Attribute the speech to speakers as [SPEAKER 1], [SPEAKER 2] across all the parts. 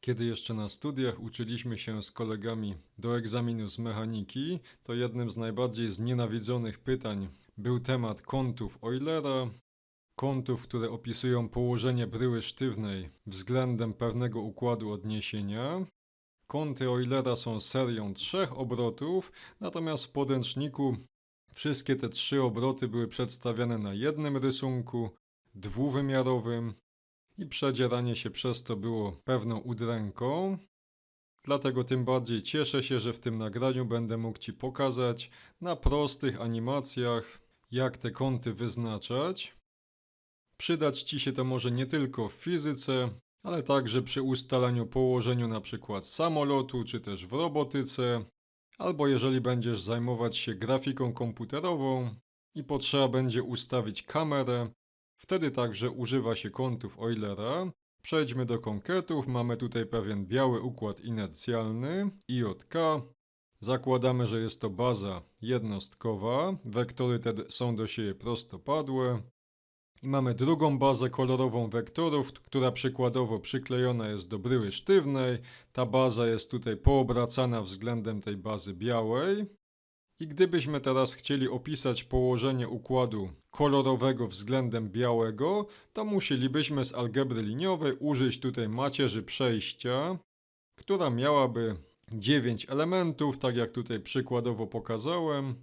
[SPEAKER 1] Kiedy jeszcze na studiach uczyliśmy się z kolegami do egzaminu z mechaniki, to jednym z najbardziej znienawidzonych pytań był temat kątów Eulera, kątów, które opisują położenie bryły sztywnej względem pewnego układu odniesienia. Kąty Eulera są serią trzech obrotów, natomiast w podręczniku wszystkie te trzy obroty były przedstawiane na jednym rysunku, dwuwymiarowym i przedzieranie się przez to było pewną udręką. Dlatego tym bardziej cieszę się, że w tym nagraniu będę mógł Ci pokazać na prostych animacjach, jak te kąty wyznaczać. Przydać Ci się to może nie tylko w fizyce, ale także przy ustalaniu położeniu przykład samolotu, czy też w robotyce, albo jeżeli będziesz zajmować się grafiką komputerową i potrzeba będzie ustawić kamerę, wtedy także używa się kątów Eulera. Przejdźmy do konkretów. Mamy tutaj pewien biały układ inercjalny, IJK. Zakładamy, że jest to baza jednostkowa. Wektory te są do siebie prostopadłe. I mamy drugą bazę kolorową wektorów, która przykładowo przyklejona jest do bryły sztywnej. Ta baza jest tutaj poobracana względem tej bazy białej. I gdybyśmy teraz chcieli opisać położenie układu kolorowego względem białego, to musielibyśmy z algebry liniowej użyć tutaj macierzy przejścia, która miałaby 9 elementów, tak jak tutaj przykładowo pokazałem.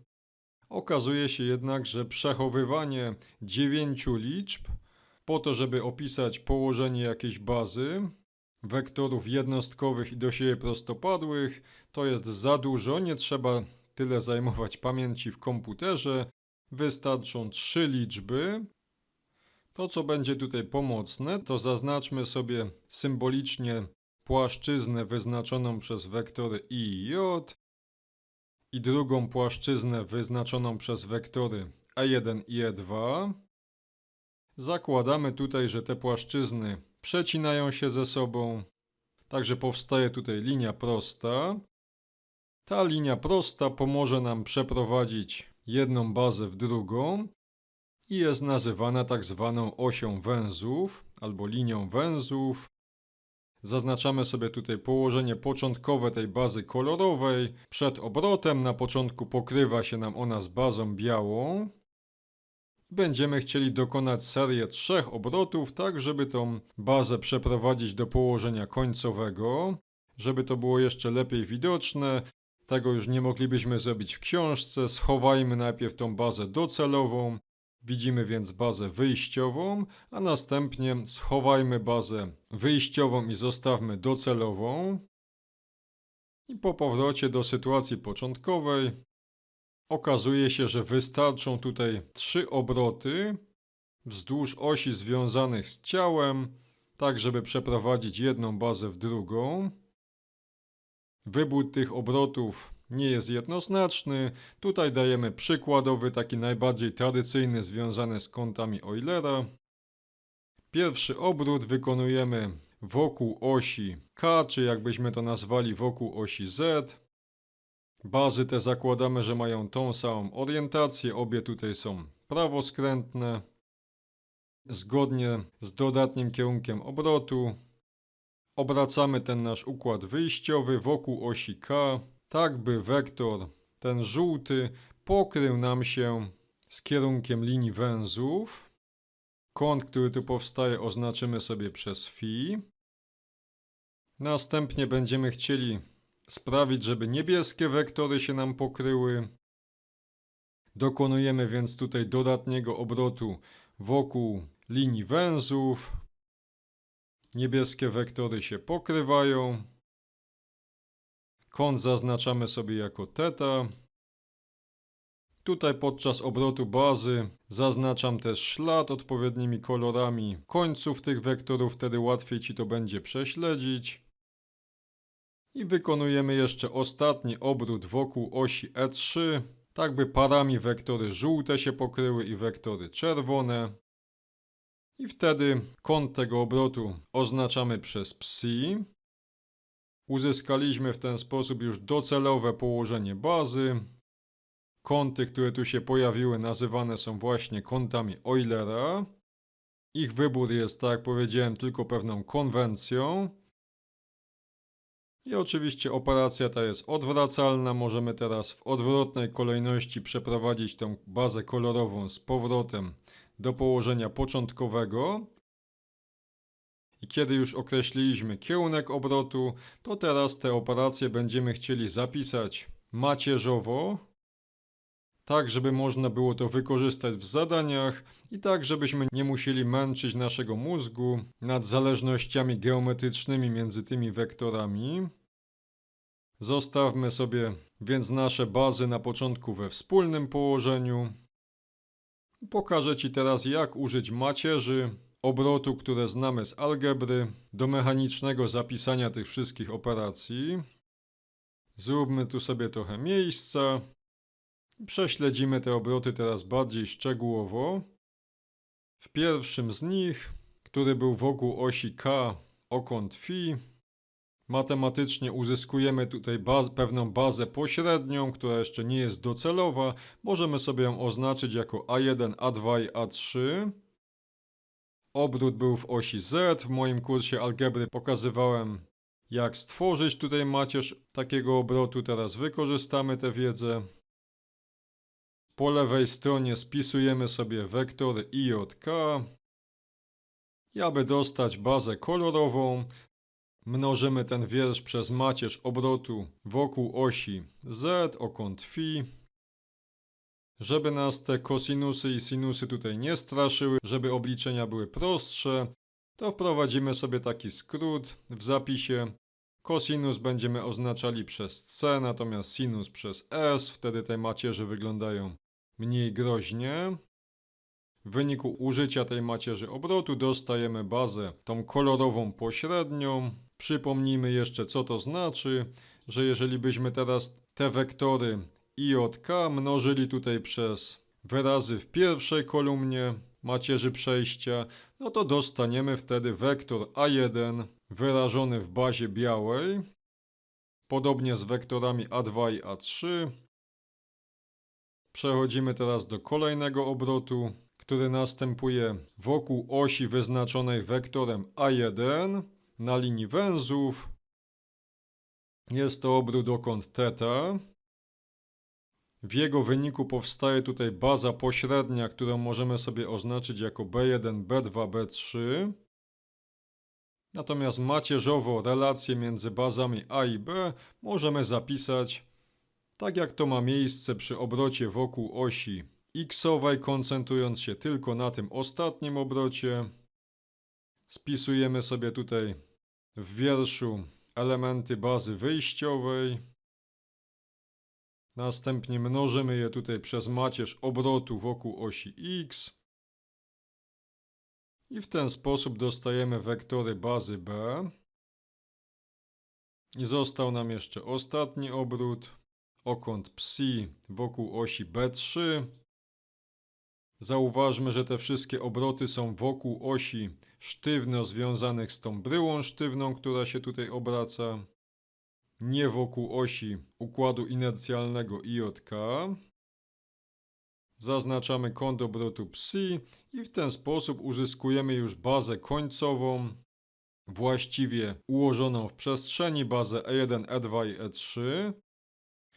[SPEAKER 1] Okazuje się jednak, że przechowywanie 9 liczb po to, żeby opisać położenie jakiejś bazy, wektorów jednostkowych i do siebie prostopadłych, to jest za dużo, nie trzeba tyle zajmować pamięci w komputerze. Wystarczą trzy liczby. To, co będzie tutaj pomocne, to zaznaczmy sobie symbolicznie płaszczyznę wyznaczoną przez wektory i j i drugą płaszczyznę wyznaczoną przez wektory e1 i e2. Zakładamy tutaj, że te płaszczyzny przecinają się ze sobą, także powstaje tutaj linia prosta. Ta linia prosta pomoże nam przeprowadzić jedną bazę w drugą i jest nazywana tak zwaną osią węzłów albo linią węzłów. Zaznaczamy sobie tutaj położenie początkowe tej bazy kolorowej. Przed obrotem na początku pokrywa się nam ona z bazą białą. Będziemy chcieli dokonać serię trzech obrotów, tak żeby tą bazę przeprowadzić do położenia końcowego. Żeby to było jeszcze lepiej widoczne, tego już nie moglibyśmy zrobić w książce. Schowajmy najpierw tą bazę docelową. Widzimy więc bazę wyjściową, a następnie schowajmy bazę wyjściową i zostawmy docelową. I po powrocie do sytuacji początkowej okazuje się, że wystarczą tutaj trzy obroty wzdłuż osi związanych z ciałem, tak żeby przeprowadzić jedną bazę w drugą. Wybór tych obrotów nie jest jednoznaczny. Tutaj dajemy przykładowy, taki najbardziej tradycyjny, związany z kątami Eulera. Pierwszy obrót wykonujemy wokół osi K, czy jakbyśmy to nazwali wokół osi Z. Bazy te zakładamy, że mają tą samą orientację, obie tutaj są prawoskrętne. Zgodnie z dodatnim kierunkiem obrotu obracamy ten nasz układ wyjściowy wokół osi K, tak by wektor, ten żółty, pokrył nam się z kierunkiem linii węzłów. Kąt, który tu powstaje, oznaczymy sobie przez phi. Następnie będziemy chcieli sprawić, żeby niebieskie wektory się nam pokryły. Dokonujemy więc tutaj dodatniego obrotu wokół linii węzłów. Niebieskie wektory się pokrywają. Kąt zaznaczamy sobie jako θ. Tutaj podczas obrotu bazy zaznaczam też ślad odpowiednimi kolorami końców tych wektorów, wtedy łatwiej Ci to będzie prześledzić. I wykonujemy jeszcze ostatni obrót wokół osi E3, tak by parami wektory żółte się pokryły i wektory czerwone. I wtedy kąt tego obrotu oznaczamy przez psi. Uzyskaliśmy w ten sposób już docelowe położenie bazy. Kąty, które tu się pojawiły, nazywane są właśnie kątami Eulera. Ich wybór jest, tak jak powiedziałem, tylko pewną konwencją. I oczywiście operacja ta jest odwracalna. Możemy teraz w odwrotnej kolejności przeprowadzić tą bazę kolorową z powrotem do położenia początkowego. I kiedy już określiliśmy kierunek obrotu, to teraz te operacje będziemy chcieli zapisać macierzowo, tak żeby można było to wykorzystać w zadaniach i tak żebyśmy nie musieli męczyć naszego mózgu nad zależnościami geometrycznymi między tymi wektorami. Zostawmy sobie więc nasze bazy na początku we wspólnym położeniu. Pokażę Ci teraz jak użyć macierzy obrotu, które znamy z algebry, do mechanicznego zapisania tych wszystkich operacji. Zróbmy tu sobie trochę miejsca. Prześledzimy te obroty teraz bardziej szczegółowo. W pierwszym z nich, który był wokół osi K o kąt Φ, matematycznie uzyskujemy tutaj baz, pewną bazę pośrednią, która jeszcze nie jest docelowa. Możemy sobie ją oznaczyć jako A1, A2 i A3. Obrót był w osi Z. W moim kursie algebry pokazywałem, jak stworzyć tutaj macierz takiego obrotu. Teraz wykorzystamy tę wiedzę. Po lewej stronie spisujemy sobie wektory i od k. I aby dostać bazę kolorową, mnożymy ten wiersz przez macierz obrotu wokół osi Z o kąt Φ. Żeby nas te kosinusy i sinusy tutaj nie straszyły, żeby obliczenia były prostsze, to wprowadzimy sobie taki skrót w zapisie. Kosinus będziemy oznaczali przez C, natomiast sinus przez S. Wtedy te macierze wyglądają mniej groźnie. W wyniku użycia tej macierzy obrotu dostajemy bazę tą kolorową pośrednią. Przypomnijmy jeszcze co to znaczy, że jeżeli byśmy teraz te wektory i od k mnożyli tutaj przez wyrazy w pierwszej kolumnie macierzy przejścia, no to dostaniemy wtedy wektor a1 wyrażony w bazie białej. Podobnie z wektorami a2 i a3. Przechodzimy teraz do kolejnego obrotu, który następuje wokół osi wyznaczonej wektorem A1 na linii węzłów. Jest to obrót o kąt θ. W jego wyniku powstaje tutaj baza pośrednia, którą możemy sobie oznaczyć jako B1, B2, B3. Natomiast macierzowo relacje między bazami A i B możemy zapisać tak jak to ma miejsce przy obrocie wokół osi xowej, koncentrując się tylko na tym ostatnim obrocie. Spisujemy sobie tutaj w wierszu elementy bazy wyjściowej. Następnie mnożymy je tutaj przez macierz obrotu wokół osi x. I w ten sposób dostajemy wektory bazy b. I został nam jeszcze ostatni obrót okąt psi wokół osi B3. Zauważmy, że te wszystkie obroty są wokół osi sztywno związanych z tą bryłą sztywną, która się tutaj obraca. Nie wokół osi układu inercjalnego IJK. Zaznaczamy kąt obrotu psi i w ten sposób uzyskujemy już bazę końcową, właściwie ułożoną w przestrzeni, bazę E1, E2 i E3.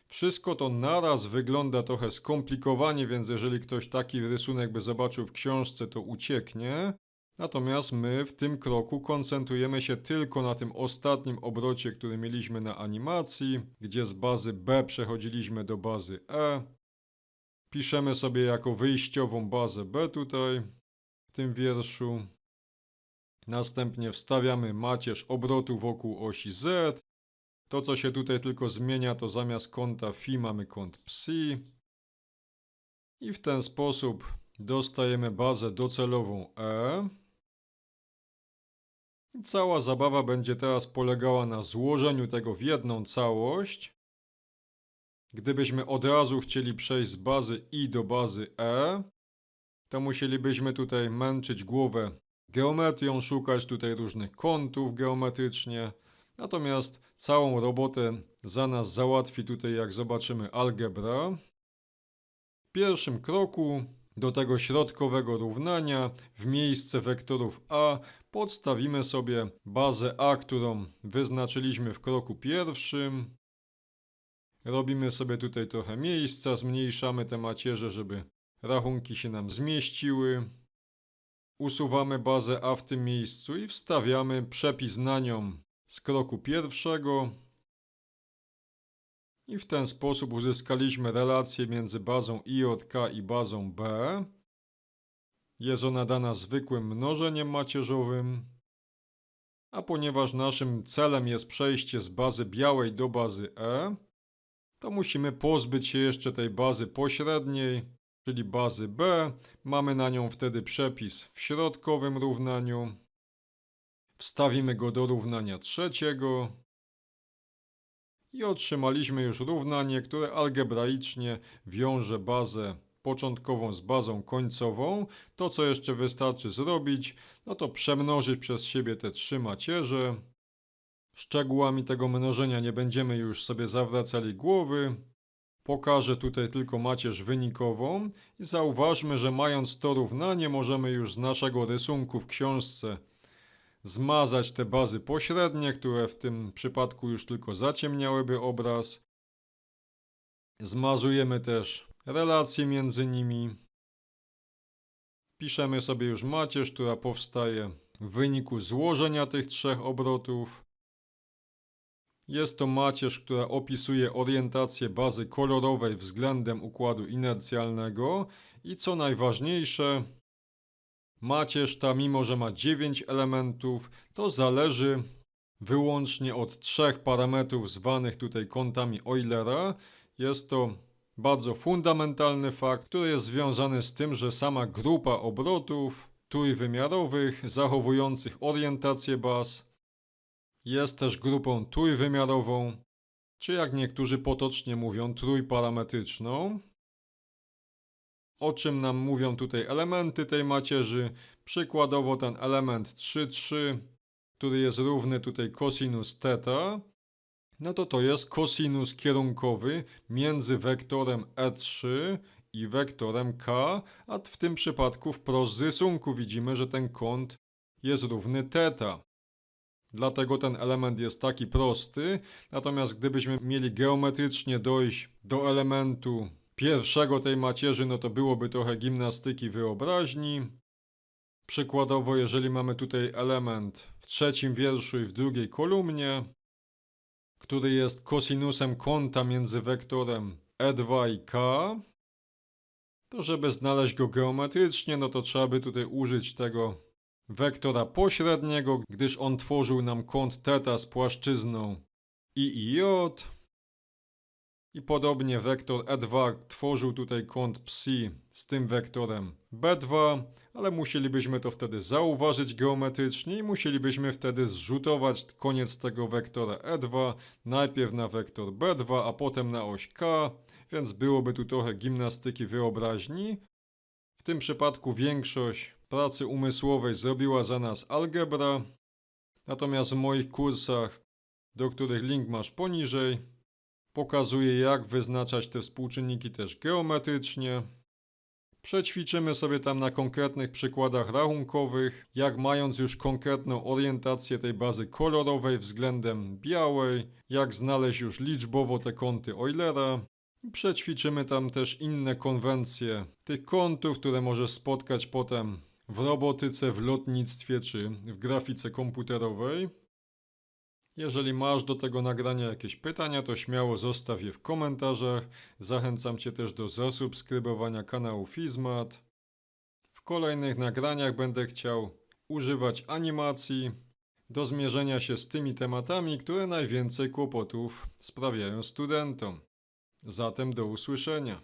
[SPEAKER 1] Wszystko to naraz wygląda trochę skomplikowanie, więc jeżeli ktoś taki rysunek by zobaczył w książce, to ucieknie. Natomiast my w tym kroku koncentrujemy się tylko na tym ostatnim obrocie, który mieliśmy na animacji, gdzie z bazy B przechodziliśmy do bazy E. Piszemy sobie jako wyjściową bazę B tutaj, w tym wierszu. Następnie wstawiamy macierz obrotu wokół osi Z. To, co się tutaj tylko zmienia, to zamiast kąta phi mamy kąt psi. I w ten sposób dostajemy bazę docelową E. I cała zabawa będzie teraz polegała na złożeniu tego w jedną całość. Gdybyśmy od razu chcieli przejść z bazy I do bazy E, to musielibyśmy tutaj męczyć głowę geometrią, szukać tutaj różnych kątów geometrycznie. Natomiast całą robotę za nas załatwi tutaj, jak zobaczymy, algebra. W pierwszym kroku Do tego środkowego równania w miejsce wektorów a podstawimy sobie bazę a, którą wyznaczyliśmy w kroku pierwszym. Robimy sobie tutaj trochę miejsca, zmniejszamy te macierze, żeby rachunki się nam zmieściły. Usuwamy bazę A w tym miejscu i wstawiamy przepis na nią z kroku pierwszego. I w ten sposób uzyskaliśmy relację między bazą i od k i bazą b. Jest ona dana zwykłym mnożeniem macierzowym. A ponieważ naszym celem jest przejście z bazy białej do bazy E, to musimy pozbyć się jeszcze tej bazy pośredniej, czyli bazy B. Mamy na nią wtedy przepis w środkowym równaniu. Wstawimy go do równania trzeciego. I otrzymaliśmy już równanie, które algebraicznie wiąże bazę początkową z bazą końcową. To, co jeszcze wystarczy zrobić, no to przemnożyć przez siebie te trzy macierze. Szczegółami tego mnożenia nie będziemy już sobie zawracali głowy. Pokażę tutaj tylko macierz wynikową i zauważmy, że mając to równanie możemy już z naszego rysunku w książce zmazać te bazy pośrednie, które w tym przypadku już tylko zaciemniałyby obraz. Zmazujemy też relacje między nimi. Piszemy sobie już macierz, która powstaje w wyniku złożenia tych trzech obrotów. Jest to macierz, która opisuje orientację bazy kolorowej względem układu inercjalnego i co najważniejsze, macierz ta, mimo że ma 9 elementów, to zależy wyłącznie od trzech parametrów zwanych tutaj kątami Eulera. Jest to bardzo fundamentalny fakt, który jest związany z tym, że sama grupa obrotów trójwymiarowych zachowujących orientację baz jest też grupą trójwymiarową, czy jak niektórzy potocznie mówią, trójparametryczną. O czym nam mówią tutaj elementy tej macierzy? Przykładowo ten element 3, 3, który jest równy tutaj cosinus theta, no to to jest cosinus kierunkowy między wektorem E3 i wektorem K, a w tym przypadku wprost z rysunku widzimy, że ten kąt jest równy θ. Dlatego ten element jest taki prosty, natomiast gdybyśmy mieli geometrycznie dojść do elementu pierwszego tej macierzy, no to byłoby trochę gimnastyki wyobraźni. Przykładowo, jeżeli mamy tutaj element w trzecim wierszu i w drugiej kolumnie, który jest kosinusem kąta między wektorem E2 i K, to żeby znaleźć go geometrycznie, no to trzeba by tutaj użyć tego wektora pośredniego, gdyż on tworzył nam kąt θ z płaszczyzną I i J. I podobnie wektor E2 tworzył tutaj kąt psi z tym wektorem B2, ale musielibyśmy to wtedy zauważyć geometrycznie i musielibyśmy wtedy zrzutować koniec tego wektora E2 najpierw na wektor B2, a potem na oś K, więc byłoby tu trochę gimnastyki wyobraźni. W tym przypadku większość pracy umysłowej zrobiła za nas algebra, natomiast w moich kursach, do których link masz poniżej, pokazuję jak wyznaczać te współczynniki też geometrycznie. Przećwiczymy sobie tam na konkretnych przykładach rachunkowych, jak mając już konkretną orientację tej bazy kolorowej względem białej, jak znaleźć już liczbowo te kąty Eulera. Przećwiczymy tam też inne konwencje tych kątów, które możesz spotkać potem w robotyce, w lotnictwie czy w grafice komputerowej. Jeżeli masz do tego nagrania jakieś pytania, to śmiało zostaw je w komentarzach. Zachęcam Cię też do zasubskrybowania kanału Fizmat. W kolejnych nagraniach będę chciał używać animacji do zmierzenia się z tymi tematami, które najwięcej kłopotów sprawiają studentom. Zatem do usłyszenia.